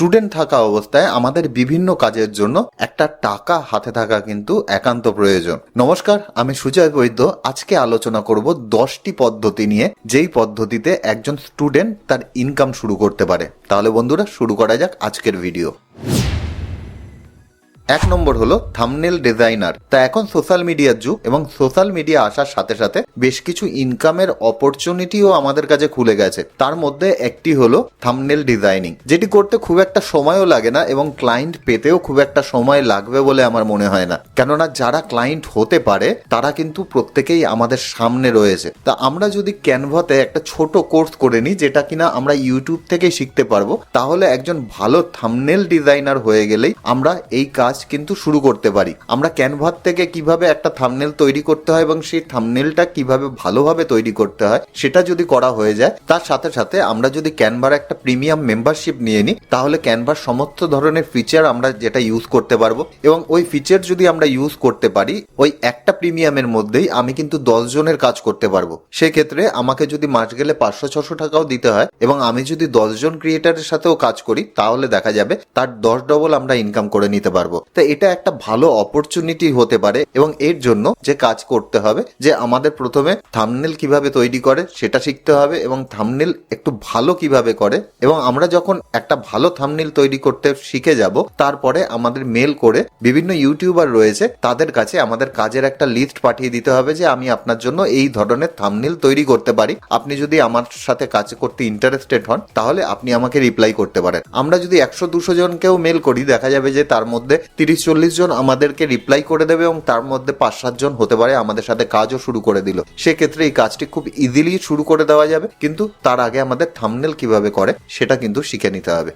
Student থাকা অবস্থায় আমাদের বিভিন্ন কাজের জন্য একটা টাকা হাতে থাকা কিন্তু একান্ত প্রয়োজন। নমস্কার, আমি সুজয় বৈদ্য। আজকে আলোচনা করব দশটি পদ্ধতি নিয়ে, যেই পদ্ধতিতে একজন স্টুডেন্ট তার ইনকাম শুরু করতে পারে। তাহলে বন্ধুরা, শুরু করা যাক আজকের ভিডিও। এক নম্বর হলো থামনেল ডিজাইনার তা এখন সোশ্যাল মিডিয়ার যুগ এবং সোশ্যাল মিডিয়া আসার সাথে সাথে বেশ কিছু ইনকামের অপরচুনিটিও আমাদের কাছে খুলে গেছে। তার মধ্যে একটি হলো থামনেল ডিজাইনিং যেটি করতে খুব একটা সময়ও লাগে না এবং ক্লায়েন্ট পেতেও খুব একটা সময় লাগবে বলে আমার মনে হয় না। কেননা যারা ক্লায়েন্ট হতে পারে, তারা কিন্তু প্রত্যেকেই আমাদের সামনে রয়েছে। তা আমরা যদি ক্যানভাতে একটা ছোট কোর্স করে নিই, যেটা কিনা আমরা ইউটিউব থেকে শিখতে পারব, তাহলে একজন ভালো থামনেল ডিজাইনার হয়ে গেলেই আমরা এই কাজ কিন্তু শুরু করতে পারি। আমরা ক্যানভাত থেকে কীভাবে একটা থামনেল তৈরি করতে হয় এবং সেই থামনেলটা কীভাবে ভালোভাবে তৈরি করতে হয়, সেটা যদি করা হয়ে যায়, তার সাথে সাথে আমরা যদি ক্যানভার একটা প্রিমিয়াম মেম্বারশিপ নিয়ে নিই, তাহলে ক্যানভার সমস্ত ধরনের ফিচার আমরা যেটা ইউজ করতে পারব এবং ওই ফিচার যদি আমরা ইউজ করতে পারি, ওই একটা প্রিমিয়ামের মধ্যেই আমি কিন্তু দশ জনের কাজ করতে পারব। সেক্ষেত্রে আমাকে যদি মাস গেলে পাঁচশো, ছশো টাকাও দিতে হয় এবং আমি যদি দশজন ক্রিয়েটারের সাথেও কাজ করি, তাহলে দেখা যাবে তার দশ ডবল আমরা ইনকাম করে নিতে পারব। তো এটা একটা ভালো অপরচুনিটি হতে পারে এবং এর জন্য যে কাজ করতে হবে, যে আমাদের প্রথমে থামনেল কীভাবে তৈরি করে সেটা শিখতে হবে এবং থামনেল একটু ভালো কীভাবে করে এবং আমরা যখন একটা ভালো থামনেল তৈরি করতে শিখে যাব, তারপরে আমাদের মেল করে বিভিন্ন ইউটিউবার রয়েছে, তাদের কাছে আমাদের কাজের একটা লিস্ট পাঠিয়ে দিতে হবে যে আমি আপনার জন্য এই ধরনের থামনেল তৈরি করতে পারি। আপনি যদি আমার সাথে কাজ করতে ইন্টারেস্টেড হন, তাহলে আপনি আমাকে রিপ্লাই করতে পারেন। আমরা যদি একশো দুশো জনকেও মেল করি, দেখা যাবে যে তার মধ্যে তিরিশ চল্লিশ জন আমাদেরকে রিপ্লাই করে দেবে এবং তার মধ্যে পাঁচ সাতজন হতে পারে আমাদের সাথে কাজও শুরু করে দিল। সেক্ষেত্রে এই কাজটি খুব ইজিলি শুরু করে দেওয়া যাবে। কিন্তু তার আগে আমাদের থামনেল কীভাবে করে সেটা কিন্তু শিখে নিতে হবে।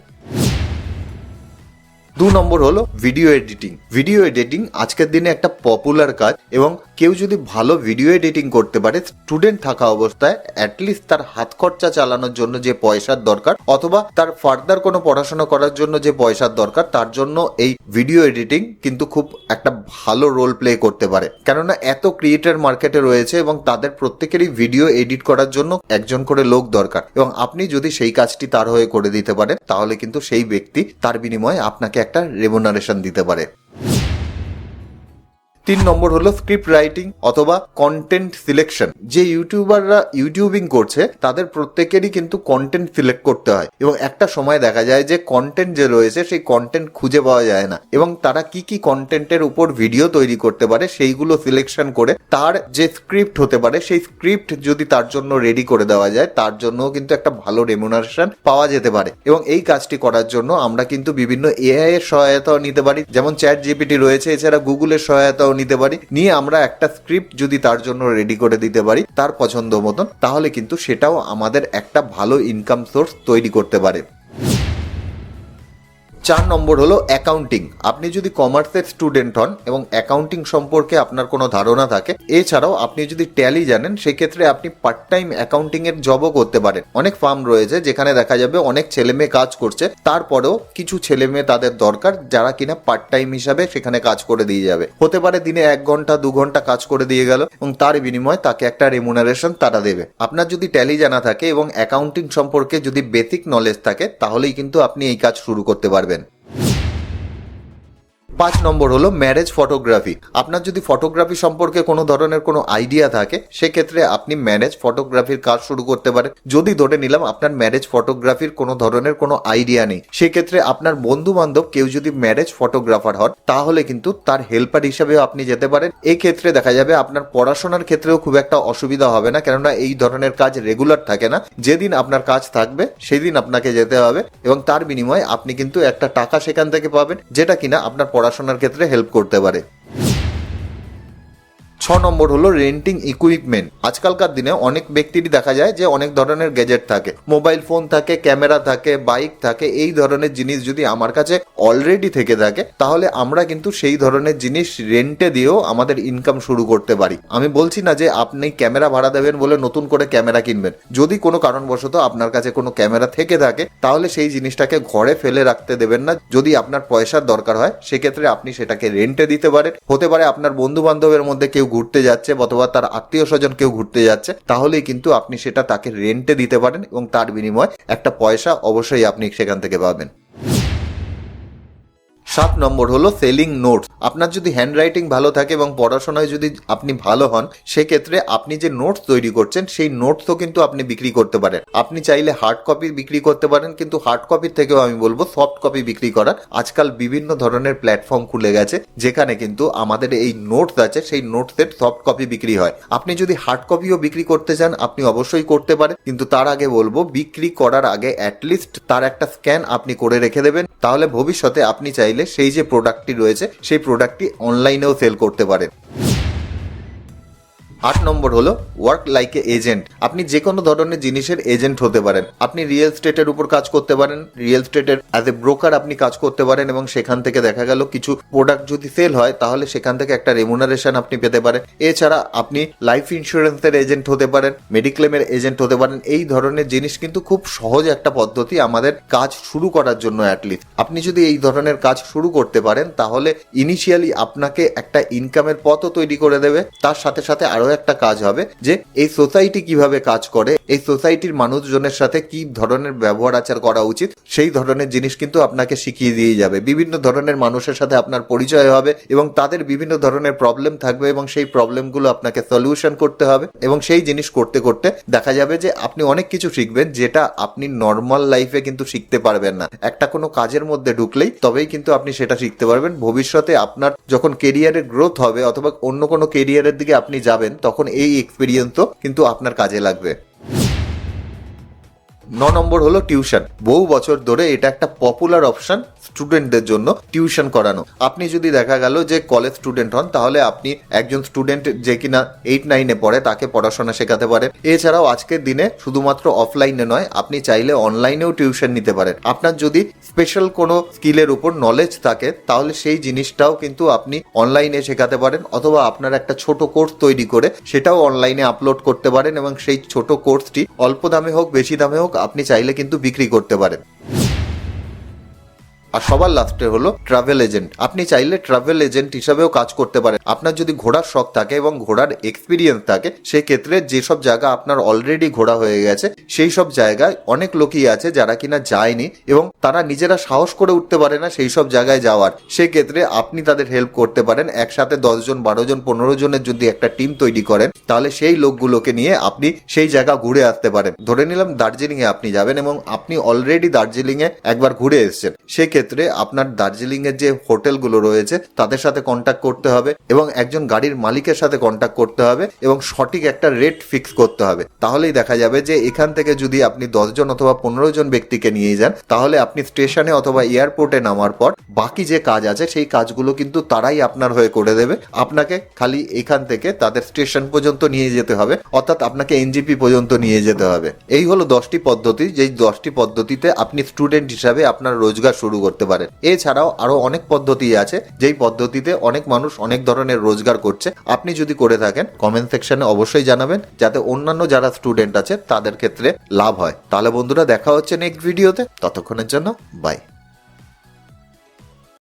দু নম্বর হলো ভিডিও এডিটিং ভিডিও এডিটিং আজকের দিনে একটা পপুলার কাজ এবং কেউ যদি ভালো ভিডিও এডিটিং করতে পারে স্টুডেন্ট থাকা অবস্থায় অ্যাটলিস্ট তার হাত খরচা চালানোর জন্য যে পয়সার দরকার, অথবা তার ফার্দার কোনো পড়াশোনা করার জন্য যে পয়সার দরকার, তার জন্য এই ভিডিও এডিটিং কিন্তু খুব একটা ভালো রোল প্লে করতে পারে। কেননা এত ক্রিয়েটার মার্কেটে রয়েছে এবং তাদের প্রত্যেকেরই ভিডিও এডিট করার জন্য একজন করে লোক দরকার। এবং আপনি যদি সেই কাজটি তার হয়ে করে দিতে পারেন, তাহলে কিন্তু সেই ব্যক্তি তার বিনিময়ে আপনাকে একটা রেমুনারেশন দিতে পারে। তিন নম্বর হলো স্ক্রিপ্ট রাইটিং অথবা কন্টেন্ট সিলেকশন যে ইউটিউবাররা ইউটিউবিং করছে, তাদের প্রত্যেকেরই কিন্তু কন্টেন্ট সিলেক্ট করতে হয় এবং একটা সময় দেখা যায় যে কন্টেন্ট যে রয়েছে, সেই কন্টেন্ট খুঁজে পাওয়া যায় না এবং তারা কি কি কন্টেন্টের উপর ভিডিও তৈরি করতে পারে, সেইগুলো সিলেকশন করে তার যে স্ক্রিপ্ট হতে পারে, সেই স্ক্রিপ্ট যদি তার জন্য রেডি করে দেওয়া যায়, তার জন্য কিন্তু একটা ভালো রেমুনারেশন পাওয়া যেতে পারে এবং এই কাজটি করার জন্য আমরা কিন্তু বিভিন্ন এআই এর সহায়তাও নিতে পারি। যেমন চ্যাট জিপিটি রয়েছে, এছাড়া গুগলের সহায়তাও নিতে পারি। নিয়ে আমরা একটা স্ক্রিপ্ট যদি তার জন্য রেডি করে দিতে পারি, তার পছন্দ মতন, তাহলে কিন্তু সেটাও আমাদের একটা ভালো ইনকাম সোর্স তৈরি করতে পারে। চার নম্বর হলো অ্যাকাউন্টিং আপনি যদি কমার্সের স্টুডেন্ট হন এবং অ্যাকাউন্টিং সম্পর্কে আপনার কোনো ধারণা থাকে, এছাড়াও আপনি যদি ট্যালি জানেন, সেক্ষেত্রে আপনি পার্ট টাইম অ্যাকাউন্টিং এর জবও করতে পারেন। অনেক ফার্ম রয়েছে যেখানে দেখা যাবে অনেক ছেলে মেয়ে কাজ করছে, তারপরেও কিছু ছেলে মেয়ে তাদের দরকার যারা কিনা পার্ট টাইম হিসাবে সেখানে কাজ করে দিয়ে যাবে। হতে পারে দিনে এক ঘণ্টা, দু ঘণ্টা কাজ করে দিয়ে গেল এবং তার বিনিময়ে তাকে একটা রেমুনারেশন তারা দেবে। আপনার যদি ট্যালি জানা থাকে এবং অ্যাকাউন্টিং সম্পর্কে যদি বেসিক নলেজ থাকে, তাহলেই কিন্তু আপনি এই কাজ শুরু করতে পারবেন। পাঁচ নম্বর হলো ম্যারেজ ফটোগ্রাফি আপনার যদি ফটোগ্রাফি সম্পর্কে কোনো ধরনের কোনো আইডিয়া থাকে, সেক্ষেত্রে আপনি ম্যারেজ ফটোগ্রাফির কাজ শুরু করতে পারেন। যদি ধরে নিলাম আপনার ম্যারেজ ফটোগ্রাফির কোনো ধরনের কোনো আইডিয়া নেই, সেক্ষেত্রে আপনার বন্ধু বান্ধব কেউ যদি ম্যারেজ ফটোগ্রাফার হন, তাহলে কিন্তু তার হেল্পার হিসেবেও আপনি যেতে পারেন। এই ক্ষেত্রে দেখা যাবে আপনার পড়াশোনার ক্ষেত্রেও খুব একটা অসুবিধা হবে না, কেননা এই ধরনের কাজ রেগুলার থাকে না। যেদিন আপনার কাজ থাকবে, সেদিন আপনাকে যেতে হবে এবং তার বিনিময়ে আপনি কিন্তু একটা টাকা সেখান থেকে পাবেন, যেটা কিনা আপনার পড়াশোনার ক্ষেত্রে হেল্প করতে পারে। ছ নম্বর হলো রেন্টিং ইকুইপমেন্ট আজকালকার দিনে অনেক ব্যক্তিরই দেখা যায় যে অনেক ধরনের গ্যাজেট থাকে। মোবাইল ফোন থাকে ক্যামেরা থাকে বাইক থাকে, এই ধরনের জিনিস যদি আমার কাছে অলরেডি থেকে থাকে, তাহলে আমরা কিন্তু সেই ধরনের জিনিস রেন্টে দিয়েও আমাদের ইনকাম শুরু করতে পারি। আমি বলছি না যে আপনি ক্যামেরা ভাড়া দেবেন বলে নতুন করে ক্যামেরা কিনবেন। যদি কোনো কারণবশত আপনার কাছে কোনো ক্যামেরা থেকে থাকে, তাহলে সেই জিনিসটাকে ঘরে ফেলে রাখতে দেবেন না। যদি আপনার পয়সার দরকার হয়, সেক্ষেত্রে আপনি সেটাকে রেন্টে দিতে পারেন। হতে পারে আপনার বন্ধু বান্ধবের মধ্যে কেউ ঘুরতে যাচ্ছে অথবা তার আত্মীয় স্বজন কেউ ঘুরতে যাচ্ছে, তাহলেই কিন্তু আপনি সেটা তাকে রেন্টে দিতে পারেন এবং তার বিনিময়ে একটা পয়সা অবশ্যই আপনি সেখান থেকে পাবেন। সাত নম্বর হলো সেলিং নোটস আপনার যদি হ্যান্ড রাইটিং ভালো থাকে এবং পড়াশোনায় যদি আপনি ভালো হন, সেক্ষেত্রে আপনি যে নোটস তৈরি করছেন, সেই নোটসও কিন্তু আপনি বিক্রি করতে পারেন। আপনি চাইলে হার্ড কপি বিক্রি করতে পারেন, কিন্তু হার্ড কপির থেকেও আমি বলব সফট কপি বিক্রি করার। আজকাল বিভিন্ন ধরনের প্ল্যাটফর্ম খুলে গেছে, যেখানে কিন্তু আমাদের এই নোটস আছে, সেই নোটসের সফট কপি বিক্রি হয়। আপনি যদি হার্ড কপিও বিক্রি করতে চান, আপনি অবশ্যই করতে পারেন, কিন্তু তার আগে বলব, বিক্রি করার আগে অ্যাটলিস্ট তার একটা স্ক্যান আপনি করে রেখে দেবেন। তাহলে ভবিষ্যতে আপনি চাইলে সেই যে প্রোডাক্টটি রয়েছে সেই প্রোডাক্টটি অনলাইনেও সেল করতে পারেন। আট নম্বর হলো ওয়ার্ক লাইক এ এজেন্ট আপনি যে কোনো ধরনের জিনিসের এজেন্ট হতে পারেন। আপনি রিয়েল স্টেটের উপর কাজ করতে পারেন। রিয়েল স্টেটের অ্যাজ এ ব্রোকার আপনি কাজ করতে পারেন এবং সেখান থেকে দেখা গেল কিছু প্রোডাক্ট যদি সেল হয়, তাহলে সেখান থেকে একটা রেমুনারেশন আপনি পেতে পারেন। এছাড়া আপনি লাইফ ইন্স্যুরেন্সের এজেন্ট হতে পারেন মেডিক্লেমের এজেন্ট হতে পারেন। এই ধরনের জিনিস কিন্তু খুব সহজ একটা পদ্ধতি আমাদের কাজ শুরু করার জন্য অ্যাটলিস্ট আপনি যদি এই ধরনের কাজ শুরু করতে পারেন, তাহলে ইনিশিয়ালি আপনাকে একটা ইনকামের পথও তৈরি করে দেবে। তার সাথে সাথে আরও একটা কাজ হবে যে এই সোসাইটি কীভাবে কাজ করে, এই সোসাইটির মানুষজনের সাথে কি ধরনের ব্যবহার আচার করা উচিত, সেই ধরনের জিনিস কিন্তু আপনাকে শিখিয়ে দিয়ে যাবে। বিভিন্ন ধরনের মানুষের সাথে আপনার পরিচয় হবে এবং তাদের বিভিন্ন ধরনের প্রবলেম থাকবে এবং সেই প্রবলেমগুলো আপনাকে সলিউশন করতে হবে এবং সেই জিনিস করতে করতে দেখা যাবে যে আপনি অনেক কিছু শিখবেন যেটা আপনি নর্মাল লাইফে কিন্তু শিখতে পারবেন না। একটা কোনো কাজের মধ্যে ঢুকলেই তবেই কিন্তু আপনি সেটা শিখতে পারবেন। ভবিষ্যতে আপনার যখন কেরিয়ারের গ্রোথ হবে অথবা অন্য কোনো কেরিয়ারের দিকে আপনি যাবেন তখন এই এক্সপিরিয়েন্সও কিন্তু আপনার কাজে লাগবে। ন নম্বর হলো টিউশন। বহু বছর ধরে এটা একটা পপুলার অপশন স্টুডেন্টদের জন্য টিউশন করানো। আপনি যদি দেখা গেল যে কলেজ স্টুডেন্ট হন, তাহলে আপনি একজন স্টুডেন্ট যে কিনা এইট নাইনে পড়ে, তাকে পড়াশোনা শেখাতে পারেন। এছাড়াও আজকের দিনে শুধুমাত্র অফলাইনে নয়, আপনি চাইলে অনলাইনেও টিউশন নিতে পারেন। আপনার যদি স্পেশাল কোনো স্কিলের উপর নলেজ থাকে, তাহলে সেই জিনিসটাও কিন্তু আপনি অনলাইনে শেখাতে পারেন, অথবা আপনার একটা ছোট কোর্স তৈরি করে সেটাও অনলাইনে আপলোড করতে পারেন এবং সেই ছোট কোর্সটি অল্প দামে হোক, বেশি দামে হোক আপনি চাইলে কিন্তু বিক্রি করতে পারেন। আর সবার লাস্টে হলো ট্রাভেল এজেন্ট আপনি চাইলে ট্রাভেল এজেন্ট হিসাবেও কাজ করতে পারেন। আপনার যদি ঘোড়ার শখ থাকে এবং ঘোড়ার এক্সপিরিয়েন্স থাকে, সেক্ষেত্রে যেসব জায়গা আপনার অলরেডি ঘোরা হয়ে গেছে, সেই সব জায়গায় অনেক লোকই আছে যারা কিনা যায়নি এবং তারা নিজেরা সাহস করে উঠতে পারে না সেই সব জায়গায় যাওয়ার। সেক্ষেত্রে আপনি তাদের হেল্প করতে পারেন। একসাথে দশজন বারো জন, পনেরো জনের যদি একটা টিম তৈরি করেন, তাহলে সেই লোকগুলোকে নিয়ে আপনি সেই জায়গা ঘুরে আসতে পারেন। ধরে নিলাম দার্জিলিং এ আপনি যাবেন এবং আপনি অলরেডি দার্জিলিং এ একবার ঘুরে এসেছেন। সেক্ষেত্রে আপনার দার্জিলিং এর যে হোটেলগুলো রয়েছে, তাদের সাথে কন্ট্যাক্ট করতে হবে এবং একজন গাড়ির মালিকের সাথে কন্ট্যাক্ট করতে হবে এবং সঠিক একটা রেট ফিক্স করতে হবে। তাহলেই দেখা যাবে যে এখান থেকে যদি আপনি দশজন অথবা পনেরো জন ব্যক্তিকে নিয়ে যান, তাহলে আপনি স্টেশনে অথবা এয়ারপোর্টে নামার পর বাকি যে কাজ আছে, সেই কাজগুলো কিন্তু তারাই আপনার হয়ে করে দেবে। আপনাকে খালি এখান থেকে তাদের স্টেশন পর্যন্ত নিয়ে যেতে হবে, অর্থাৎ আপনাকে এনজিপি পর্যন্ত নিয়ে যেতে হবে। এই হলো দশটি পদ্ধতি। যেই দশটি পদ্ধতিতে আপনি স্টুডেন্ট হিসাবে আপনার রোজগার শুরু করতে পারেন এছাড়াও আরও অনেক পদ্ধতি আছে, যেই পদ্ধতিতে অনেক মানুষ অনেক ধরনের রোজগার করছে। আপনি যদি করে থাকেন কমেন্ট সেকশনে অবশ্যই জানাবেন, যাতে অন্যান্য যারা স্টুডেন্ট আছে, তাদের ক্ষেত্রে লাভ হয়। তাহলে বন্ধুরা, দেখা হচ্ছে নেক্সট ভিডিওতে ততক্ষণের জন্য বাই